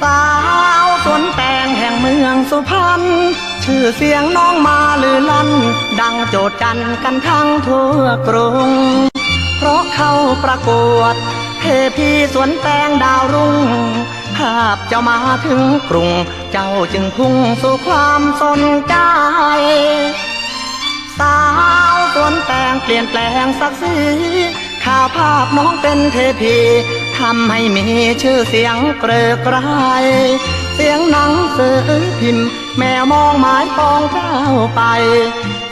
สาวสวนแตงแห่งเมืองสุพรรณชื่อเสียงน้องมาลือลั่น ดังโจดจันกันทั้งทั่วกรุง เพราะเข้าประกวด เทพีสวนแตงดาวรุ่ง ภาพเจ้ามาถึงกรุง เจ้าจึงพุ่งสู่ความสนใจ สาวสวนแตงเปลี่ยนแปลงศักดิ์ศรีข่าวภาพน้องเป็นเทพีทำให้มีชื่อเสียงเกริกไกรเสียงหนังสือพิมพ์ แมวมองหมายปองก้าไป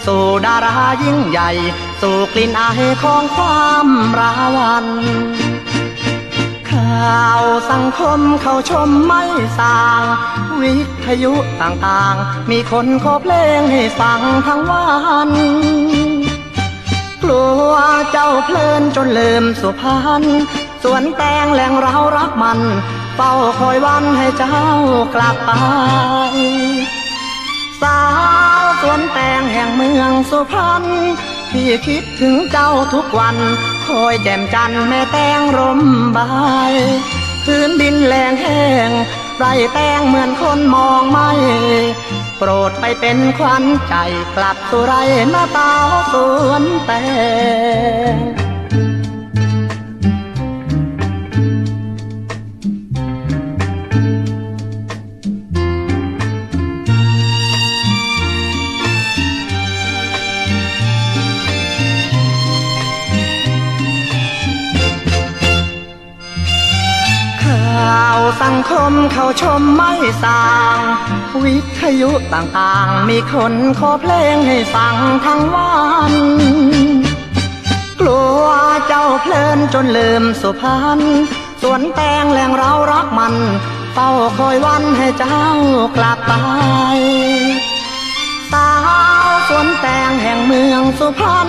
สู่ดารายิ่งใหญ่ สู่กลิ่นอายของความราวัน ข่าวสังคมเขาชมไม่สาง วิทยุต่างๆ มีคนขอเพลงให้ฟังทั้งวัน กลัวเจ้าเพลินจนลืมสุพรรณสวนแตงแหล่งเรารักมัน เฝ้าคอยวันให้เจ้ากลับไป สาวสวนแตงแห่งเมืองสุพรรณ พี่คิดถึงเจ้าทุกวัน คอยแจ่มจันทร์แม่แตงร่มใบพื้นดินแหลงแห้งไรแตงเหมือนคนมองไม่ โปรดไปเป็นขวันใจกลับสุไรหน้าตาสวนแตง ข่าวสังคมเขาชมไม่สาง วิทยุต่างๆ มีคนขอเพลงให้ฟังทั้งวัน กลัวเจ้าเพลินจนลืมสุพรรณสวนแตงแหล่งเรารักมันเฝ้าคอยวันให้เจ้ากลับไปสาวสวนแตงแห่งเมืองสุพรรณ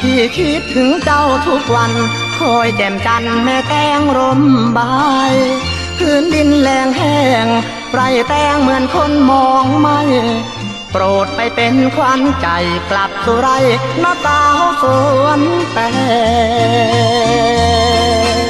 ที่คิดถึงเจ้าทุกวัน คอยแจ่มจันแม่แตงร่มบายพื้นดินแรงแห้งไรแตงเหมือนคนมองไม่โปรดไปเป็นควันใจกลับสุไรมาตาวสวนแตง